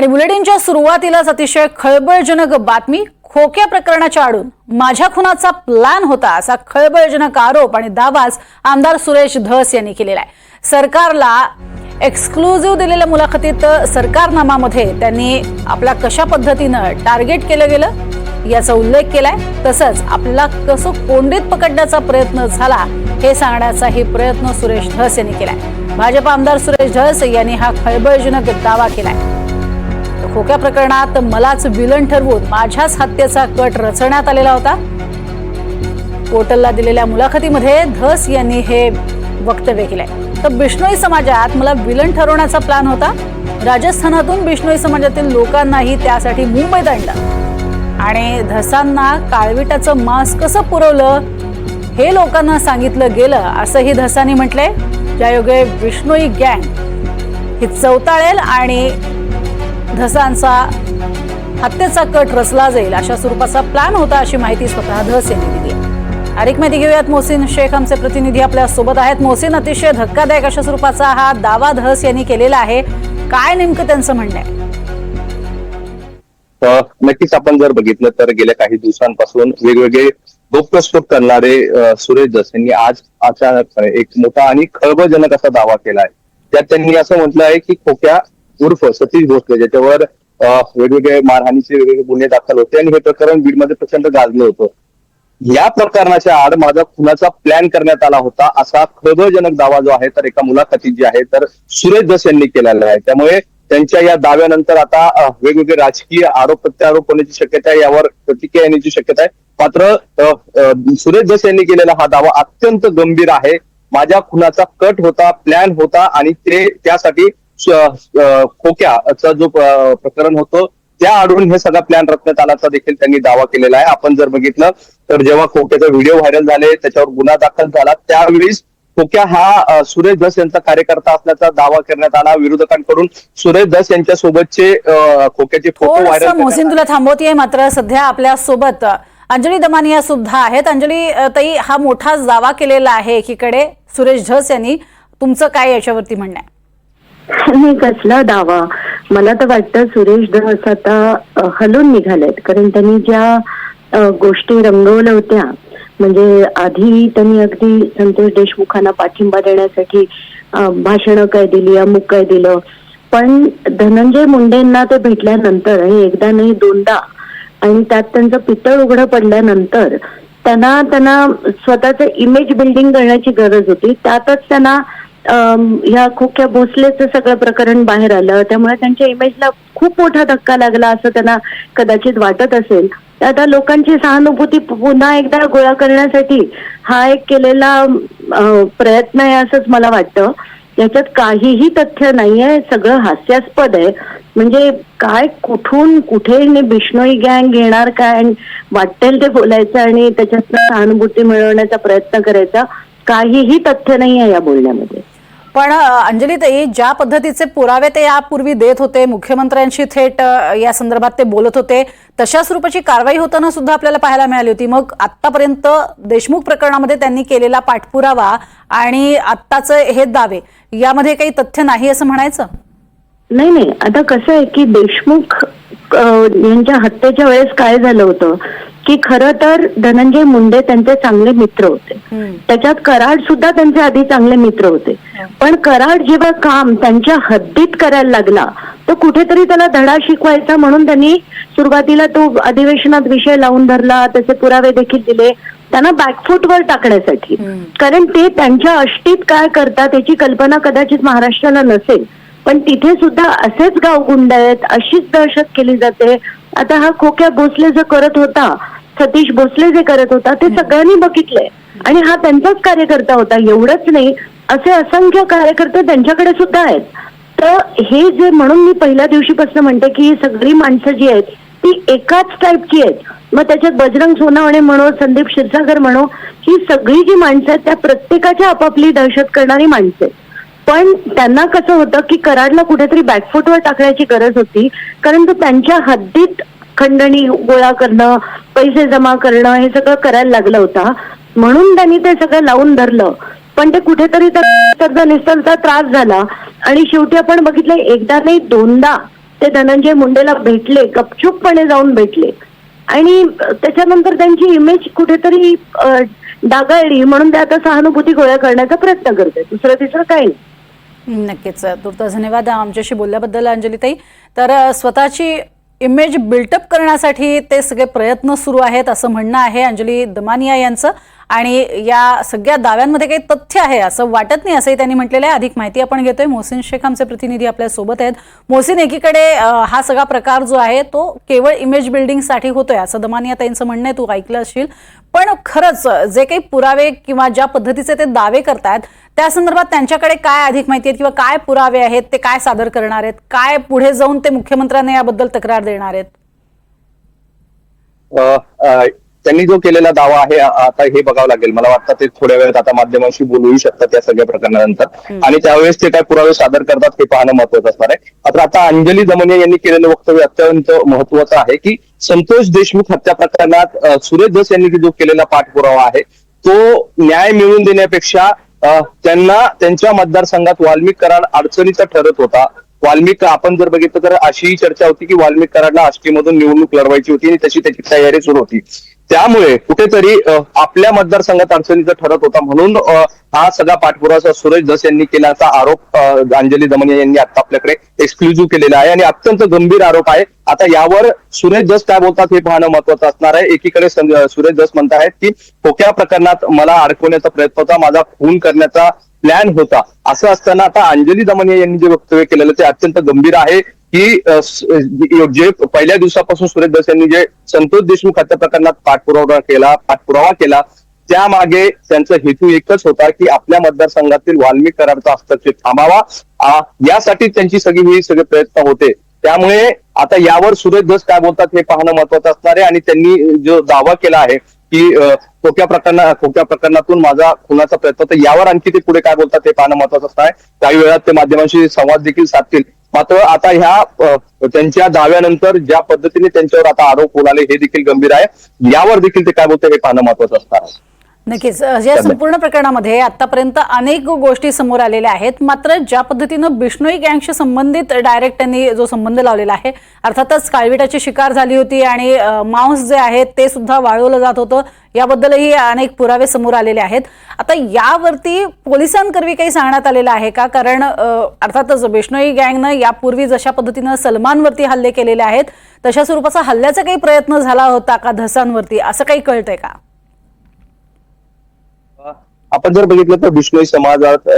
आणि बुलेटिनच्या सुरुवातीलाच अतिशय खळबळजनक बातमी खोक्या प्रकरणाच्या आडून माझ्या खुनाचा प्लॅन होता असा खळबळजनक आरोप आणि दावाच आमदार सुरेश धस यांनी केलेला आहे. सरकारला एक्सक्लुझिव्ह दिलेल्या मुलाखतीत सरकारनामामध्ये त्यांनी आपल्या कशा पद्धतीनं टार्गेट केलं गेलं याचा उल्लेख केलाय. तसंच आपल्याला कसं कोंडीत पकडण्याचा प्रयत्न झाला हे सांगण्याचाही प्रयत्न सुरेश धस यांनी केलाय. भाजप आमदार सुरेश धस यांनी हा खळबळजनक दावा केलाय. खोक्या प्रकरणात मलाच विलन ठरवून माझ्याच हत्येचा कट रचण्यात आलेला होता. पोर्टलला दिलेल्या मुलाखतीमध्ये धस यांनी हे वक्तव्य केलंय. तर बिष्णोई समाजात मला विलन ठरवण्याचा प्लॅन होता. राजस्थानातून बिष्णोई समाजातील लोकांनाही त्यासाठी मुंबईत आणलं. आणि धसांना काळविटाचं मांस कसं पुरवलं हे लोकांना सांगितलं गेलं असंही धसांनी म्हटलंय. ज्यायोगे विष्णोई गँग ही चवताळेल आणि धसांचा हत्येचा कट रचला जाईल अशा स्वरूपाचा प्लॅन होता अशी माहिती स्वतः धस यांनी दिली. अधिक माहिती घेऊयात. मोहसिन शेख आमचे प्रतिनिधी आपल्यासोबत आहेत. मोहसिन अतिशय धक्कादायक अशा स्वरूपाचा हा दावा धस यांनी केलेला आहे. काय नेमकं त्यांचं म्हणणं आहे? नक्कीच आपण जर बघितलं तर गेल्या काही दिवसांपासून वेगवेगळे गोप्यस्फोट करणारे सुरेश दस यांनी आज अचानकपणे एक मोठा आणि खळबळजनक असा दावा केला आहे. त्यात त्यांनी असं म्हटलं आहे की खोक्या उर्फ सतीश भोसले ज्याच्यावर वेगवेगळे मारहाणीचे वेगवेगळे गुन्हे दाखल होते आणि हे प्रकरण बीडमध्ये प्रचंड गाजलं होतं. या प्रकरणाच्या आड माझा खुनाचा प्लॅन करण्यात आला होता असा खळबळजनक दावा जो आहे तर एका मुलाखतीत जी आहे तर सुरेश दस यांनी केलेला आहे. त्यामुळे त्यांच्या या दाव्यानंतर आता वेगवेगळे राजकीय आरोप प्रत्यारोप होण्याची शक्यता आहे यावर प्रतिक्रिया येण्याची शक्यता आहे. मात्र सुरेश दस यांनी केलेला हा दावा अत्यंत गंभीर आहे. माझ्या खुनाचा कट होता प्लॅन होता आणि ते त्यासाठी खोक्याचा जो प्रकरण होतं त्या आडून हे सगळा प्लॅन रचण्यात आल्याचा देखील त्यांनी दावा केलेला आहे. आपण जर बघितलं तर जेव्हा खोक्याचे व्हिडिओ व्हायरल झाले त्याच्यावर गुन्हा दाखल झाला त्यावेळीस खोक्या हा सुरेश धस यांचा कार्यकर्ता असल्याचा दावा करण्यात आला विरोधकांकडून. सुरेश धस यांच्या सोबतचे खोक्याचे फोटो व्हायरल मोहसिन तुला थांबवतीये मात्र सध्या आपल्यासोबत अंजली दमानिया सुद्धा आहेत. अंजली ताई हा मोठा दावा केलेला आहे एकीकडे. सुरेश धस यांनी तुमचं काय याच्यावरती म्हणणं आहे? नाही कसला दावा? मला तर वाटतं सुरेश धस आता हलून निघालेत. कारण त्यांनी ज्या गोष्टी रंगवल्या होत्या म्हणजे आधी त्यांनी अगदी संतोष देशमुखांना पाठिंबा देण्यासाठी भाषणं काय दिली अमुक काय दिलं. पण धनंजय मुंडेंना ते भेटल्यानंतर आणि एकदा नाही दोनदा आणि त्यात त्यांचं पितळ उघडं पडल्यानंतर त्यांना त्यांना स्वतःचं इमेज बिल्डिंग करण्याची गरज होती. त्यातच त्यांना ह्या खोक्या भोसलेचं सगळं प्रकरण बाहेर आलं. त्यामुळे त्यांच्या इमेजला खूप मोठा धक्का लागला असं त्यांना कदाचित वाटत असेल. तर आता लोकांची सहानुभूती पुन्हा एकदा गोळा करण्यासाठी हा एक केलेला प्रयत्न आहे असंच मला वाटतं. याच्यात काहीही तथ्य नाहीये सगळं हास्यास्पद आहे. म्हणजे काय कुठून कुठे बिष्णोई गँग घेणार काय आणि वाटेल ते बोलायचं आणि त्याच्यात सहानुभूती मिळवण्याचा प्रयत्न करायचा काहीही तथ्य नाही आहे या बोलण्यामध्ये. पण अंजलीताई अंजली ताई ज्या पद्धतीचे पुरावे ते यापूर्वी देत होते मुख्यमंत्र्यांशी थेट या संदर्भात ते बोलत होते तशा स्वरूपाची कारवाई होताना सुद्धा आपल्याला पाहायला मिळाली होती. मग आतापर्यंत देशमुख प्रकरणामध्ये त्यांनी केलेला पाठपुरावा आणि आत्ताचे हे दावे यामध्ये काही तथ्य नाही असं म्हणायचं? नाही नाही. आता कसं आहे की देशमुख यांच्या हत्येच्या वेळेस काय झालं होतं? की खरं तर धनंजय मुंडे त्यांचे चांगले मित्र होते. त्याच्यात कराड सुद्धा त्यांचे आधी चांगले मित्र होते. पण कराड जेव्हा काम त्यांच्या हद्दीत करायला लागला तर कुठेतरी त्याला धडा शिकवायचा म्हणून त्यांनी सुरुवातीला तो अधिवेशनात विषय लावून धरला त्याचे पुरावे देखील दिले त्यांना बॅकफुटवर टाकण्यासाठी. कारण ते त्यांच्या अष्टीत काय करतात याची कल्पना कदाचित महाराष्ट्राला नसेल. पण तिथे सुद्धा असेच गावगुंड आहेत अशीच दहशत केली जाते. आता हा खोक्या भोसले जो करत होता सतीश भोसले जे करत होता ते सगळ्यांनी बघितलंय. आणि हा त्यांचाच कार्यकर्ता होता एवढंच नाही असे असंख्य कार्यकर्ते त्यांच्याकडे सुद्धा आहेत. तर हे जे म्हणून मी पहिल्या दिवशीपासून म्हणते की ही सगळी माणसं जी आहेत ती एकाच टाईपची आहेत. मग त्याच्यात बजरंग सोनावणे म्हणो संदीप क्षीरसागर म्हणो ही सगळी जी माणसं आहेत त्या प्रत्येकाच्या आपापली दहशत करणारी माणसं आहेत. पण त्यांना कसं होतं की कराडला कुठेतरी बॅकफुटवर टाकण्याची गरज होती कारण तो त्यांच्या हद्दीत खंडणी गोळा करणं पैसे जमा करणं हे सगळं करायला लागलं होता. म्हणून त्यांनी ते सगळं लावून धरलं. पण ते कुठेतरी तर त्याचा त्रास झाला. आणि शेवटी आपण बघितलं एकदा नाही दोनदा ते धनंजय मुंडेला भेटले गपचूपपणे जाऊन भेटले. आणि त्याच्यानंतर त्यांची इमेज कुठेतरी डागाळली. म्हणून ते आता सहानुभूती गोळा करण्याचा प्रयत्न करते दुसरं तिसरं काही नाही. नक्कीच. तुर्तास धन्यवाद आमच्याशी बोलल्याबद्दल अंजलीताई. तर स्वतःची इमेज बिल्टअप करण्यासाठी ते सगळे प्रयत्न सुरू आहेत असं म्हणणं आहे अंजली दमानिया यांचं. आणि या सगळ्या दाव्यांमध्ये काही तथ्य आहे असं वाटत नाही असंही त्यांनी म्हटलेलं आहे. अधिक माहिती आपण घेतोय. मोहसिन शेख आमचे प्रतिनिधी आपल्यासोबत आहेत. मोहसिन एकीकडे हा सगळा प्रकार जो आहे तो केवळ इमेज बिल्डिंगसाठी होतोय असं दमानिया त्यांचं म्हणणं आहे. तू ऐकलं असशील. पण खरंच जे काही पुरावे किंवा ज्या पद्धतीचे ते दावे करतात त्या संदर्भात त्यांच्याकडे काय अधिक माहिती आहे किंवा काय पुरावे आहेत ते काय सादर करणार आहेत? काय पुढे जाऊन ते मुख्यमंत्र्यांना याबद्दल तक्रार देणार आहेत? त्यांनी जो केलेला दावा आहे आता हे बघावं लागेल. मला वाटतं ते थोड्या वेळात आता माध्यमांशी बोलूही शकतात या सगळ्या प्रकरणानंतर. आणि त्यावेळेस ते काय पुरावे सादर करतात हे पाहणं महत्वाचं असणार आहे. मात्र आता अंजली दमनिया यांनी केलेलं वक्तव्य अत्यंत महत्वाचं आहे की संतोष देशमुख हत्या प्रकरणात सुरेश धस यांनी जो केलेला पाठपुरावा आहे तो न्याय मिळवून देण्यापेक्षा त्यांना त्यांच्या मतदारसंघात वाल्मिक करार अडचणीचा ठरत होता. वाल्मिक आपण जर बघितलं तर अशी चर्चा होती की वाल्मिक कराडला आष्टीमधून निवडणूक लढवायची होती आणि तशी त्याची तयारी सुरू होती. त्यामुळे कुठेतरी आपल्या मतदारसंघात अडचणीचा ठरत होता. म्हणून हा सगळा पाठपुरावा सुरेश धस यांनी केल्याचा आरोप अंजली दमनिया यांनी आता आपल्याकडे एक्सक्लुझिव्ह केलेला आहे आणि अत्यंत गंभीर आरोप आहे. आता यावर सुरेश धस काय बोलतात हे पाहणं महत्वाचं असणार आहे. एकीकडे सुरेश धस म्हणत आहेत की खोक्या प्रकरणात मला अडकवण्याचा प्रयत्न होता माझा खून करण्याचा प्लॅन होता. असं असताना आता अंजली दमनिया यांनी जे वक्तव्य केलेलं ते अत्यंत गंभीर आहे. की जे पहिल्या दिवसापासून सुरेश धस यांनी जे संतोष देशमुख हत्या प्रकरणात पाठपुरावा केला पाठपुरावा केला त्यामागे त्यांचा हेतू एकच होता की आपल्या मतदारसंघातील वाल्मिक करारचा हस्तक्षेप थांबावा. यासाठी त्यांची सगळी ही सगळे प्रयत्न होते. त्यामुळे आता यावर सुरेश धस काय बोलतात हे पाहणं महत्वाचं असणार आहे आणि त्यांनी जो दावा केला आहे की खोक्या प्रकरणा खोक्या प्रकरणातून माझा खुनाचा प्रयत्न होता. यावर आणखी ते पुढे काय बोलतात ते पाहणं महत्वाचं असणार आहे काही वेळात ते माध्यमांशी संवाद देखील साधतील. मात्र आता ह्या त्यांच्या दाव्यानंतर ज्या पद्धतीने त्यांच्यावर आता आरोप होणारे हे देखील गंभीर आहे. यावर देखील ते काय बोलते हे पाहणं महत्वाचं असणार आहे नक्कीच. या संपूर्ण प्रकरणामध्ये आतापर्यंत अनेक गोष्टी समोर आलेल्या आहेत. मात्र ज्या पद्धतीनं बिष्णोई गँगशी संबंधित डायरेक्ट त्यांनी जो संबंध लावलेला आहे अर्थातच काळविटाची शिकार झाली होती आणि मांस जे आहे ते सुद्धा वाळवलं जात होतं याबद्दलही अनेक पुरावे समोर आलेले आहेत. आता यावरती पोलिसांकरवी काही सांगण्यात आलेलं आहे का? कारण अर्थातच बिष्णोई गँगनं यापूर्वी जशा पद्धतीनं सलमानवरती हल्ले केलेले आहेत तशा स्वरूपाचा हल्ल्याचा काही प्रयत्न झाला होता का धसांवरती? असं काही कळतंय का? आपण जर बघितलं तर बिष्णोई समाजात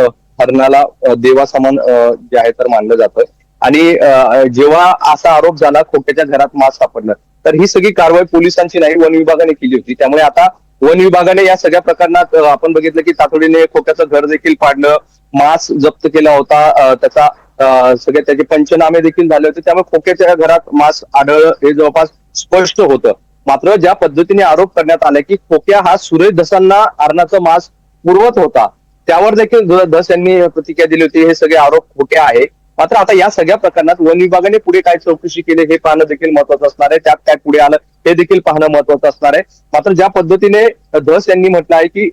हरणाला देवासमान जे आहे तर मानलं जातं. आणि जेव्हा असा आरोप झाला खोट्याच्या घरात मास सापडलं तर ही सगळी कारवाई पोलिसांची नाही वन विभागाने केली होती. त्यामुळे आता वन विभागाने या सगळ्या प्रकरणात आपण बघितलं की तातडीने खोक्याचं घर देखील पाडलं मास जप्त केला होता त्याचा सगळे त्याचे पंचनामे देखील झाले होते. त्यामुळे खोक्याच्या घरात मास आढळ हे जवळपास स्पष्ट होतं. मात्र ज्या पद्धतीने आरोप करण्यात आला की खोक्या हा सुरेश धसांना अरणाचं मास पुरवत होता. त्यावर देखील धस यांनी प्रतिक्रिया दिली होती. हे सगळे आरोप खोटे आहे मात्र आता या सगळ्या प्रकरणात वन विभागाने पुढे काय चौकशी केली हे पाहणं देखील महत्वाचं असणार आहे. त्यात काय पुढे आलं हे देखील पाहणं महत्वाचं असणार आहे. मात्र ज्या पद्धतीने धस यांनी म्हटलं आहे की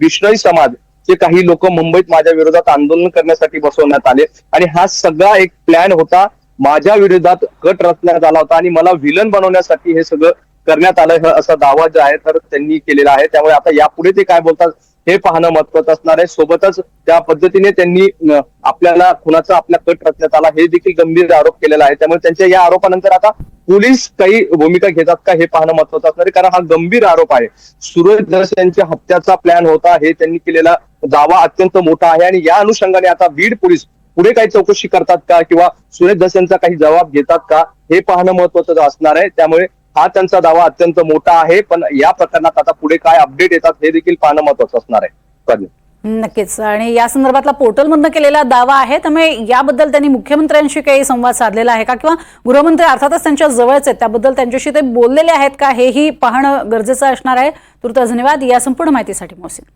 विष्णई समाज जे काही लोक मुंबईत माझ्या विरोधात आंदोलन करण्यासाठी बसवण्यात आले आणि हा सगळा एक प्लॅन होता माझ्या विरोधात कट रचण्यात आला होता आणि मला विलन बनवण्यासाठी हे सगळं करण्यात आलं. असा दावा जो आहे तर त्यांनी केलेला आहे. त्यामुळे आता यापुढे ते काय बोलतात हे पाहणं महत्वाचं असणार आहे. सोबतच त्या पद्धतीने त्यांनी आपल्याला खुनाचा आपल्या कट रचण्यात आला. हे देखील गंभीर आरोप केलेला आहे. त्यामुळे त्यांच्या या आरोपानंतर आता पोलीस काही भूमिका घेतात का हे पाहणं महत्वाचं असणार आहे. कारण हा गंभीर आरोप आहे. सुरेश दस यांच्या हत्याचा प्लॅन होता. हे त्यांनी केलेला दावा अत्यंत मोठा आहे. आणि या अनुषंगाने आता बीड पोलीस पुढे काही चौकशी करतात का? किंवा सुरेश दस यांचा काही जबाब घेतात का? हे पाहणं महत्वाचं असणार आहे. त्यामुळे हा त्यांचा दावा अत्यंत मोठा आहे पण या प्रकरणात आता पुढे काय अपडेट येतात हे देखील पाहणं महत्वाचं असणार आहे. नक्कीच. आणि या संदर्भातला पोर्टलमधनं केलेला दावा आहे त्यामुळे याबद्दल त्यांनी मुख्यमंत्र्यांशी काही संवाद साधलेला आहे का? किंवा गृहमंत्री अर्थातच त्यांच्या जवळच आहेत त्याबद्दल त्यांच्याशी ते बोललेले आहेत का? हेही पाहणं गरजेचं असणार आहे. तुर्त धन्यवाद. या संपूर्ण माहितीसाठी मोहसिन.